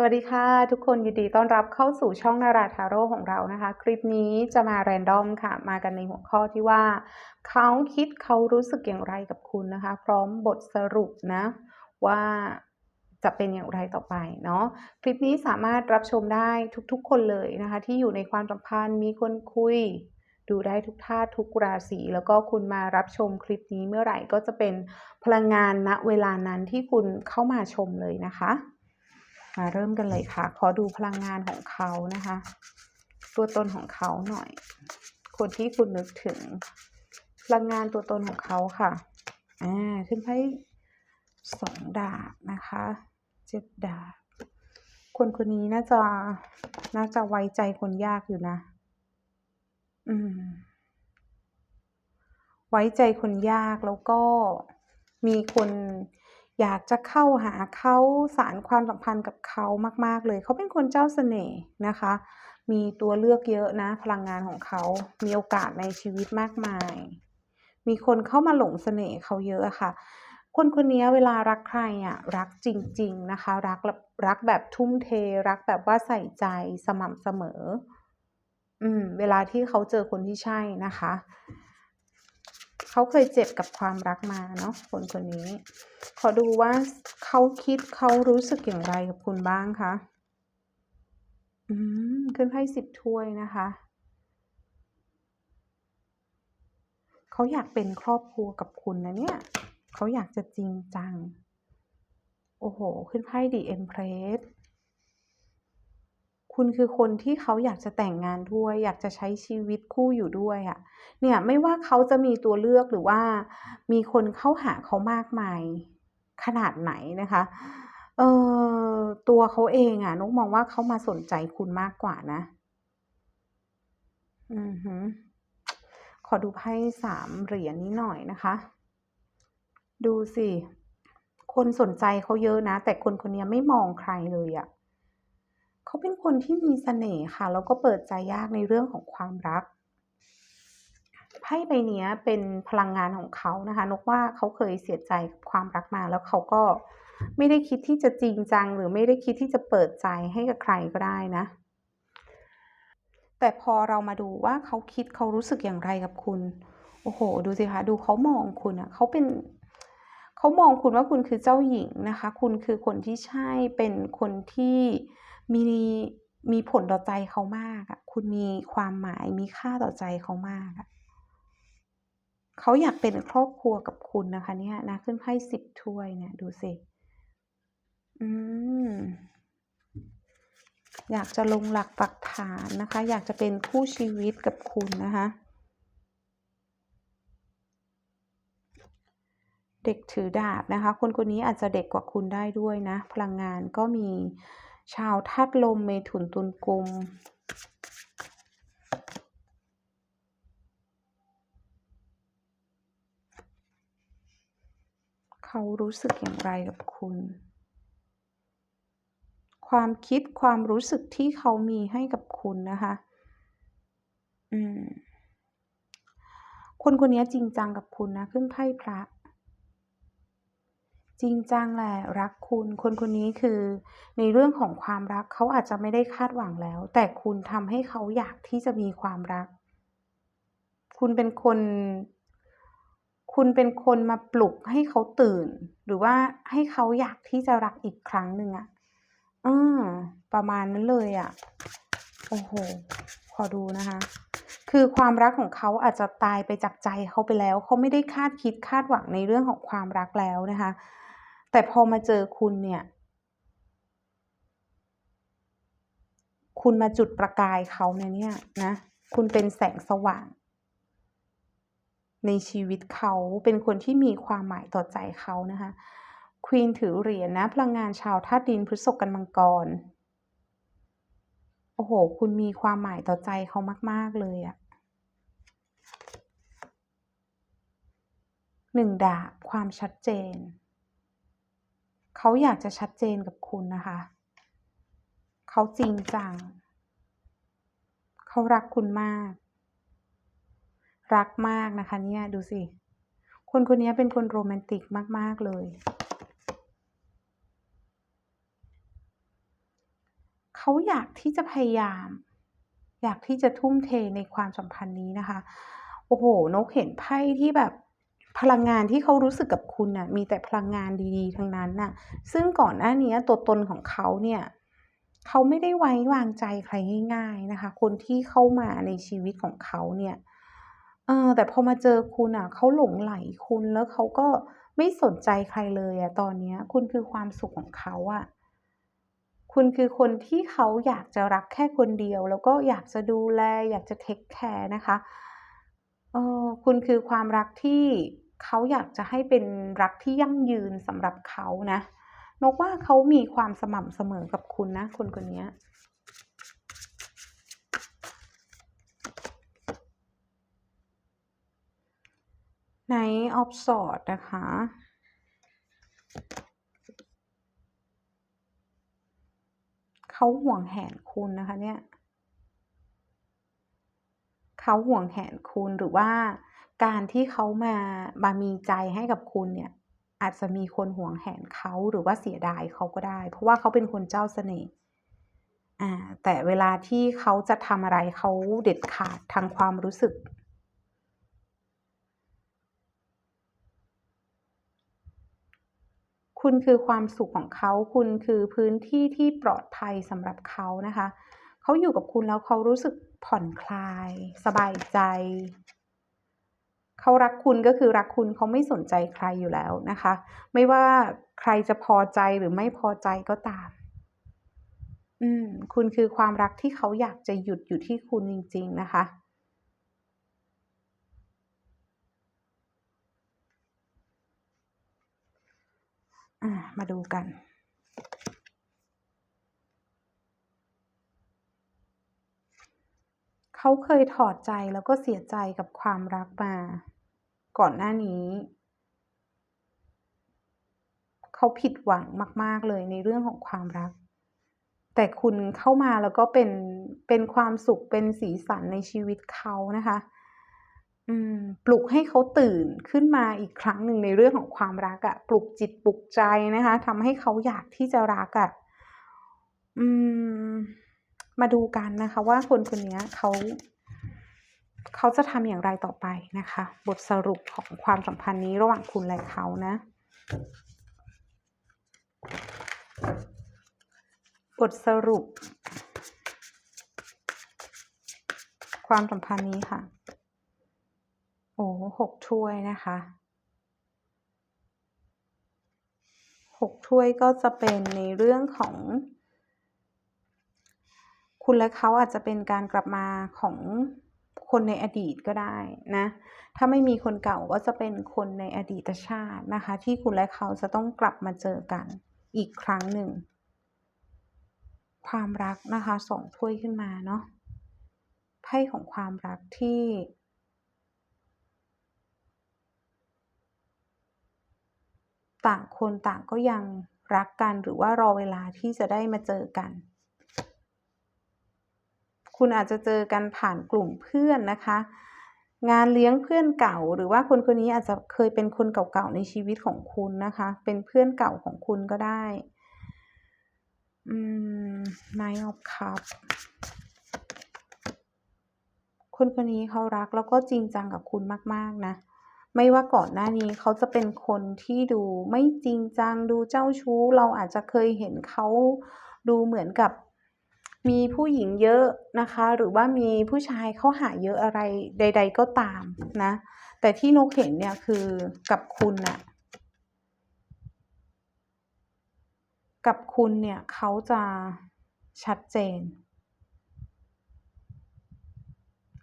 สวัสดีค่ะ ทุกคนยินดีต้อนรับเข้าสู่ช่องนาราทาโร่ของเรานะคะ คลิปนี้จะมาแรนดอมค่ะ มากันในหัวข้อที่ว่า เขาคิดเขารู้สึกอย่างไรกับคุณนะคะ พร้อมบทสรุปนะ ว่าจะเป็นอย่างไรต่อไปเนาะคลิปนี้สามารถรับชมได้ทุกๆ คนเลยนะคะ ที่อยู่ในความสัมพันธ์มีคนคุย ดูได้ทุกท่าทุกราศีแล้วก็คุณมารับชมคลิปนี้เมื่อไหร่ก็จะเป็นพลังงานณเวลานั้นที่คุณเข้ามาชมเลยนะคะ มาเริ่มกันเลยค่ะ ขอดูพลังงานของเขานะคะ ตัวตนของเขาหน่อย คนที่คุณนึกถึง พลังงานตัวตนของเขาค่ะ อ่า ขึ้นไพ่สองดาบนะคะ เจ็ดดาบ คนคนนี้น่าจะ น่าจะไว้ใจคนยากอยู่นะ อืม ไว้ใจคนยากแล้วก็มีคน อยากจะเข้าหาเขาสารความสัมพันธ์กับเขามาก ๆ เลย เขาเป็นคนเจ้าเสน่ห์นะคะ มีตัวเลือกเยอะนะ พลังงานของเขา มีโอกาสในชีวิตมากมาย มีคนเข้ามาหลงเสน่ห์เขาเยอะค่ะ คนคนนี้เวลารักใครอะรักจริง ๆ นะคะ รักแบบรักแบบทุ่มเท รักแบบว่าใส่ใจสม่ำเสมอ อืม เวลาที่เขาเจอคนที่ใช่นะคะ เขาเคยเจ็บกับความรักมาเนาะคนคนนี้ ขอดูว่าเขาคิดเขารู้สึกอย่างไรกับคุณบ้างคะอืมขึ้นไพ่สิบถ้วยนะคะเขาอยากเป็นครอบครัวกับคุณนะเนี่ยเขาอยากจะจริงจัง โอ้โห ขึ้นไพ่ดีเอ็มเพรส คุณคือคนที่เขาอยากจะแต่งงานด้วย อยากจะใช้ชีวิตคู่อยู่ด้วยอะเนี่ยไม่ว่าเขาจะมีตัวเลือกหรือว่ามีคนเข้าหาเขามากมายขนาดไหนนะคะเออตัวเขาเองอะนกมองว่าเขามาสนใจคุณมากกว่านะอือฮึขอดูไพ่สามเหรียญนี้หน่อยนะคะ ดูสิ คนสนใจเขาเยอะนะ แต่คนคนนี้ไม่มองใครเลยอะ เขาเป็นคนที่มีเสน่ห์ค่ะ แล้วก็เปิดใจยากในเรื่องของความรักไพ่ใบเนี้ยเป็นพลังงานของเขานะคะ นกว่าเขาเคยเสียใจกับความรักมา แล้วเขาก็ไม่ได้คิดที่จะจริงจัง หรือไม่ได้คิดที่จะเปิดใจให้กับใครก็ได้นะ แต่พอเรามาดูว่าเขาคิดเขารู้สึกอย่างไรกับคุณ โอ้โห ดูสิคะดูเขามองคุณอะเขาเป็นเขามองคุณว่าคุณคือเจ้าหญิงนะคะ คุณคือคนที่ใช่เป็นคนที่ มีมีผลต่อใจเขามากอะคุณมีความหมายมีค่าต่อใจเขามากอะเขาอยากเป็นครอบครัวกับคุณนะคะเนี่ยนะขึ้นไพ่สิบถ้วยเนี่ยดูสิ อืม อยากจะลงหลักปักฐานนะคะ อยากจะเป็นคู่ชีวิตกับคุณนะคะ เด็กถือดาบนะคะ คนคนนี้อาจจะเด็กกว่าคุณได้ด้วยนะ พลังงานก็มี ชาวธาตุลมเมถุนตุลกุมเขารู้สึกอย่างไรกับคุณ ความคิดความรู้สึกที่เขามีให้กับคุณนะคะ อืม คนคนนี้จริงจังกับคุณนะ ขึ้นไพ่พระ จริงจังแหละรักคุณ คนคนนี้คือ ในเรื่องของความรักเขาอาจจะไม่ได้คาดหวังแล้ว แต่คุณทำให้เขาอยากที่จะมีความรัก คุณเป็นคน คุณเป็นคนมาปลุกให้เขาตื่น หรือว่าให้เขาอยากที่จะรักอีกครั้งหนึ่งอะเออประมาณนั้นเลยอะโอ้โหขอดูนะคะ คือความรักของเขาอาจจะตายไปจากใจเขาไปแล้ว เขาไม่ได้คาดคิดคาดหวังในเรื่องของความรักแล้วนะคะ แต่พอมาเจอคุณเนี่ย คุณมาจุดประกายเขาในเนี่ยนะ คุณเป็นแสงสว่าง ในชีวิตเขาเป็นคนที่มีความหมายต่อใจเขานะคะควีนถือเหรียญนะพลังงานชาวธาตุดินพฤษภกันมังกร โอ้โห คุณมีความหมายต่อใจเขามาก ๆ เลยอะหนึ่งดาบความชัดเจน เขาอยากจะชัดเจนกับคุณนะคะ เขาจริงจัง เขารักคุณมาก รักมากนะคะเนี่ยดูสิ คนคนนี้เป็นคนโรแมนติกมาก ๆ เลย เขาอยากที่จะพยายาม อยากที่จะทุ่มเทในความสัมพันธ์นี้นะคะ โอ้โฮนกเห็นไพ่ที่แบบ พลังงานที่เขารู้สึกกับคุณน่ะมีแต่พลังงานดีๆ ทั้งนั้นน่ะ ซึ่งก่อนหน้านี้ตัวตนของเขาเนี่ยเขาไม่ได้ไว้วางใจใครง่าย ๆนะคะ คนที่เข้ามาในชีวิตของเขาเนี่ยเออแต่พอมาเจอคุณน่ะเขาหลงใหลคุณแล้วเขาก็ไม่สนใจใครเลยอะตอนเนี้ยคุณคือความสุขของเขาอะคุณคือคนที่เขาอยากจะรักแค่คนเดียว แล้วก็อยากจะดูแล อยากจะเทกแคร์นะคะเออคุณคือความรักที่ เขาอยากจะให้เป็นรักที่ยั่งยืนสำหรับเขานะนกว่าเขามีความสม่ำเสมอกับคุณนะ คนคนนี้ย Knight of Swords นะคะ เขาห่วงแหนคุณนะคะเนี่ย เขาห่วงแหนคุณหรือว่า การที่เขามามามีใจให้กับคุณเนี่ย อาจจะมีคนห่วงแหนเขาหรือว่าเสียดายเขาก็ได้ เพราะว่าเขาเป็นคนเจ้าเสน่ห์อ่าแต่เวลาที่เขาจะทำอะไรเขาเด็ดขาดทางความรู้สึกคุณคือความสุขของเขา คุณคือพื้นที่ที่ปลอดภัยสำหรับเขานะคะ เขาอยู่กับคุณแล้วเขารู้สึกผ่อนคลาย สบายใจ เขารักคุณก็คือรักคุณเขาไม่สนใจใครอยู่แล้วนะคะ ไม่ว่าใครจะพอใจหรือไม่พอใจก็ตาม อืม คุณคือความรักที่เขาอยากจะหยุดอยู่ที่คุณจริง ๆ นะคะ มาดูกัน เขาเคยถอดใจแล้วก็เสียใจกับความรักมา ก่อนหน้านี้ เขาผิดหวังมาก ๆ เลยในเรื่องของความรัก แต่คุณเข้ามาแล้วก็เป็นเป็นความสุขเป็นสีสันในชีวิตเขานะคะ อืม ปลุกให้เขาตื่นขึ้นมาอีกครั้งหนึ่งในเรื่องของความรักอะปลุกจิตปลุกใจนะคะทำให้เขาอยากที่จะรักอะอืม มาดูกันนะคะว่าคนคนนี้เขาเขาจะทำอย่างไรต่อไปนะคะ บทสรุปของความสัมพันธ์นี้ระหว่างคุณและเขานะ บทสรุป ความสัมพันธ์นี้ค่ะ โอ้6ถ้วยนะคะ6ถ้วยก็จะเป็นในเรื่องของ คุณและเขาอาจจะเป็นการกลับมาของคนในอดีตก็ได้นะ ถ้าไม่มีคนเก่าก็จะเป็นคนในอดีตชาตินะคะ ที่คุณและเขาจะต้องกลับมาเจอกันอีกครั้งหนึ่ง ความรักนะคะ2ถ้วยขึ้นมาเนาะไพ่ของความรักที่ต่างคนต่างก็ยังรักกันหรือว่ารอเวลาที่จะได้มาเจอกัน คุณอาจจะเจอกันผ่านกลุ่มเพื่อนนะคะ งานเลี้ยงเพื่อนเก่า หรือว่าคนคนนี้อาจจะเคยเป็นคนเก่าๆในชีวิตของคุณนะคะ เป็นเพื่อนเก่าของคุณก็ได้อืม Nine of Cups คนคนนี้เขารักแล้วก็จริงจังกับคุณมาก ๆ นะ ไม่ว่าก่อนหน้านี้เขาจะเป็นคนที่ดูไม่จริงจังดูเจ้าชู้ เราอาจจะเคยเห็นเขาดูเหมือนกับ มีผู้หญิงเยอะนะคะ หรือว่ามีผู้ชายเข้าหาเยอะอะไรใด ๆ ก็ตามนะ แต่ที่นกเห็นเนี่ยคือกับคุณน่ะกับคุณเนี่ยเขาจะชัดเจน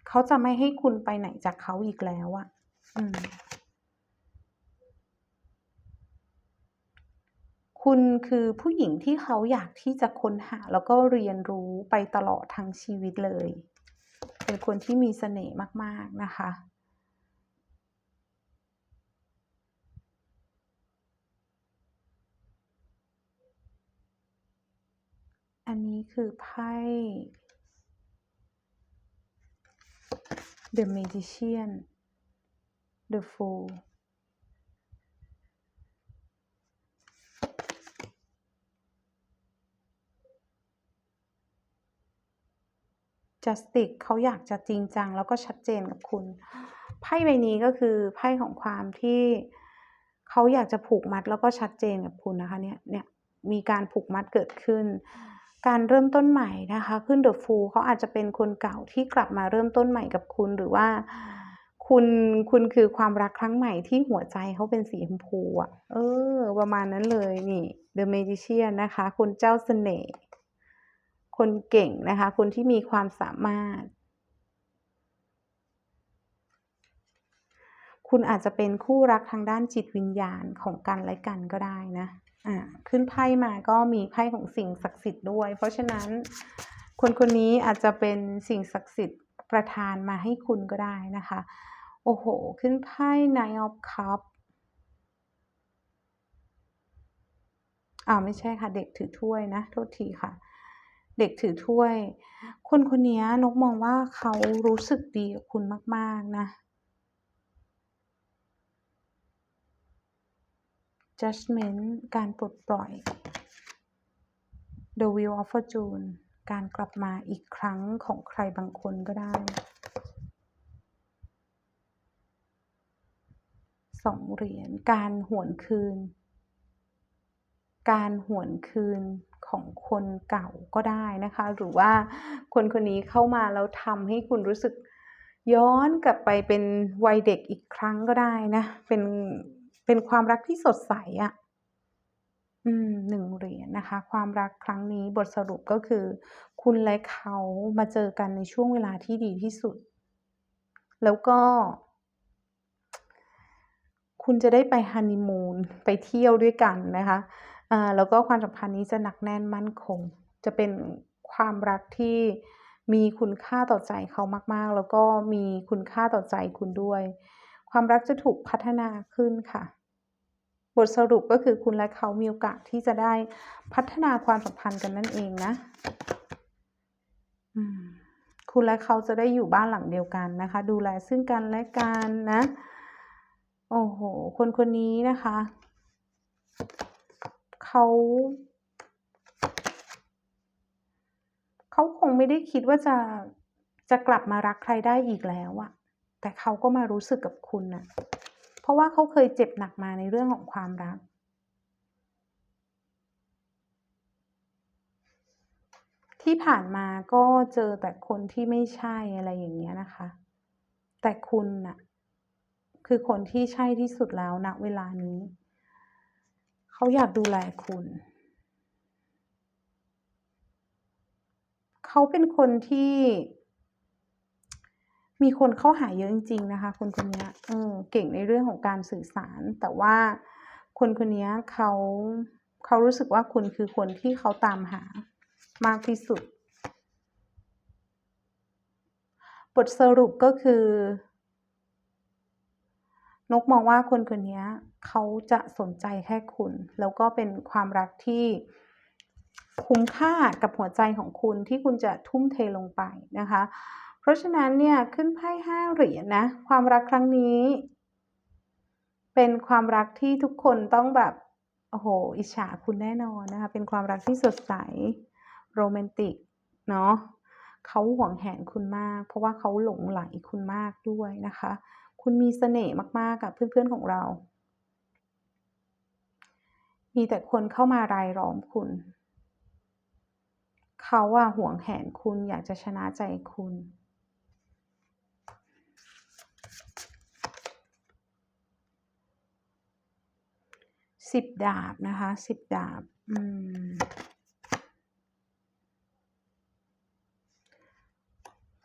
เขาจะไม่ให้คุณไปไหนจากเขาอีกแล้วอะอืม คุณคือผู้หญิงที่เขาอยากที่จะค้นหา แล้วก็เรียนรู้ไปตลอดทั้งชีวิตเลย เป็นคนที่มีเสน่ห์มาก ๆ นะคะ อันนี้คือไพ่ The Magician The Fool justice เขาอยากจะจริงจัง แล้วก็ชัดเจนกับคุณ ไพ่ใบนี้ก็คือไพ่ของความที่เขาอยากจะผูกมัดแล้วก็ชัดเจนกับคุณนะคะเนี่ยเนี่ยมีการผูกมัดเกิดขึ้น การเริ่มต้นใหม่นะคะ ขึ้น The Fool เขาอาจจะเป็นคนเก่าที่กลับมาเริ่มต้นใหม่กับคุณหรือว่าคุณคุณคือความรักครั้งใหม่ที่หัวใจเขาเป็นสีชมพูอะเออ ประมาณนั้นเลยนี่ The Magician นะคะ คุณเจ้าเสน่ห์ คนเก่งนะคะ คนที่มีความสามารถ คุณอาจจะเป็นคู่รักทางด้านจิตวิญญาณของกันและกันก็ได้นะอ่าขึ้นไพ่มาก็มีไพ่ของสิ่งศักดิ์สิทธิ์ด้วย เพราะฉะนั้นคนคนนี้อาจจะเป็นสิ่งศักดิ์สิทธิ์ประทานมาให้คุณก็ได้นะคะ โอ้โห ขึ้นไพ่ Nine of Cups อ่าไม่ใช่ค่ะ เด็กถือถ้วยนะ โทษทีค่ะ เด็กถือถ้วย คนคนนี้นกมองว่าเขารู้สึกดีกับคุณมาก ๆ นะ judgment การปลดปล่อย the wheel of fortune การกลับมาอีกครั้งของใครบางคนก็ได้สองเหรียญการหวนคืน การหวนคืน ของคนเก่าก็ได้นะคะ หรือว่าคนคนนี้เข้ามาแล้วทำให้คุณรู้สึกย้อนกลับไปเป็นวัยเด็กอีกครั้งก็ได้นะ เป็นเป็นความรักที่สดใสอะ่ะอืมหนึ่งเหรียญนะคะ ความรักครั้งนี้บทสรุปก็คือ คุณและเขามาเจอกันในช่วงเวลาที่ดีที่สุด แล้วก็ คุณจะได้ไปฮันนีมูนไปเที่ยวด้วยกันนะคะ แล้วก็ความสัมพันธ์นี้จะหนักแน่นมั่นคง จะเป็นความรักที่มีคุณค่าต่อใจเขามากๆ แล้วก็มีคุณค่าต่อใจคุณด้วย ความรักจะถูกพัฒนาขึ้นค่ะ บทสรุปก็คือคุณและเขามีโอกาสที่จะได้พัฒนาความสัมพันธ์กันนั่นเองนะคุณและเขาจะได้อยู่บ้านหลังเดียวกันนะคะ ดูแลซึ่งกันและกันนะ โอ้โห คนคนนี้นะคะ เขาเขาคงไม่ได้คิดว่าจะจะกลับมารักใครได้อีกแล้วอะแต่เขาก็มารู้สึกกับคุณน่ะเพราะว่าเขาเคยเจ็บหนักมาในเรื่องของความรัก ที่ผ่านมาก็เจอแต่คนที่ไม่ใช่อะไรอย่างเงี้ยนะคะ แต่คุณน่ะคือคนที่ใช่ที่สุดแล้วณเวลานี้ เขาอยากดูแลคุณ เขาเป็นคนที่ มีคนเข้าหาเยอะจริง ๆ นะคะ คนคนนี้เออเก่งในเรื่องของการสื่อสาร แต่ว่าคนคนนี้เขาเขารู้สึกว่าคุณคือคนที่เขาตามหามากที่สุด บทสรุปก็คือ นกมองว่าคนคนนี้เขาจะสนใจแค่คุณ แล้วก็เป็นความรักที่คุ้มค่ากับหัวใจของคุณที่คุณจะทุ่มเทลงไปนะคะ เพราะฉะนั้นเนี่ยขึ้นไพ่ห้าเหรียญนะ ความรักครั้งนี้ เป็นความรักที่ทุกคนต้องแบบโอ้โหอิจฉาคุณแน่นอนนะคะ เป็นความรักที่สดใสโรแมนติกเนาะเขาหวงแหนคุณมาก เพราะว่าเขาหลงไหลคุณมากด้วยนะคะ คุณมีเสน่ห์มากๆกับเพื่อนๆของเรา มีแต่คนเข้ามารายล้อมคุณ เขาอะห่วงแหนคุณอยากจะชนะใจคุณสิบดาบนะคะสิบดาบ อืม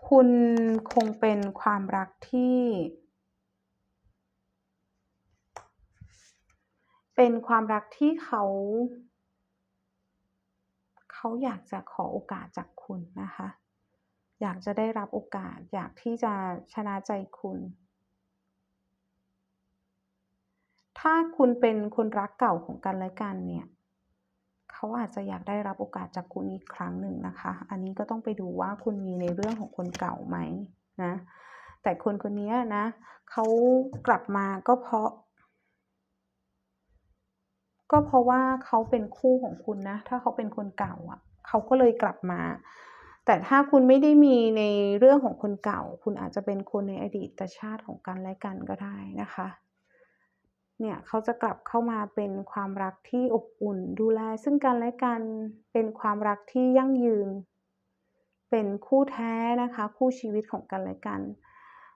คุณคงเป็นความรักที่ เป็นความรักที่เขา เขาอยากจะขอโอกาสจากคุณนะคะ อยากจะได้รับโอกาส อยากที่จะชนะใจคุณ ถ้าคุณเป็นคนรักเก่าของกันและกันเนี่ยเขาอาจจะอยากได้รับโอกาสจากคุณอีกครั้งหนึ่งนะคะ อันนี้ก็ต้องไปดูว่าคุณมีในเรื่องของคนเก่าไหมนะ แต่คนคนนี้นะเขากลับมาก็เพราะ ก็เพราะว่าเขาเป็นคู่ของคุณนะ ถ้าเขาเป็นคนเก่าอะเขาก็เลยกลับมา แต่ถ้าคุณไม่ได้มีในเรื่องของคนเก่า คุณอาจจะเป็นคนในอดีตชาติของกันและกันก็ได้นะคะ เนี่ยเขาจะกลับเข้ามาเป็นความรักที่อบอุ่น ดูแลซึ่งกันและกัน เป็นความรักที่ยั่งยืน เป็นคู่แท้นะคะ คู่ชีวิตของกันและกัน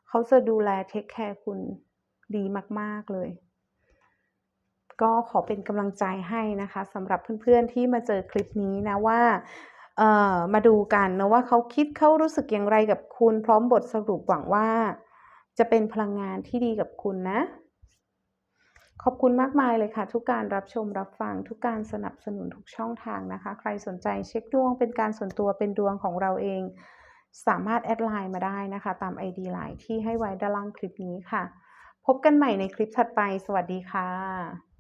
เขาจะดูแลเทคแคร์คุณดีมาก ๆ เลย ก็ขอเป็นกำลังใจให้นะคะสำหรับเพื่อนๆที่มาเจอคลิปนี้นะว่าเอ่อมาดูกันนะว่าเขาคิดเขารู้สึกอย่างไรกับคุณ พร้อมบทสรุปหวังว่า จะเป็นพลังงานที่ดีกับคุณนะ ขอบคุณมากมายเลยค่ะ ทุกการรับชมรับฟังทุกการสนับสนุนทุกช่องทางนะคะ ใครสนใจเช็คดวงเป็นการส่วนตัวเป็นดวงของเราเอง สามารถแอดไลน์มาได้นะคะ ตาม ID line ที่ให้ไว้ด้านล่างคลิปนี้ค่ะ พบกันใหม่ในคลิปถัดไป สวัสดีค่ะ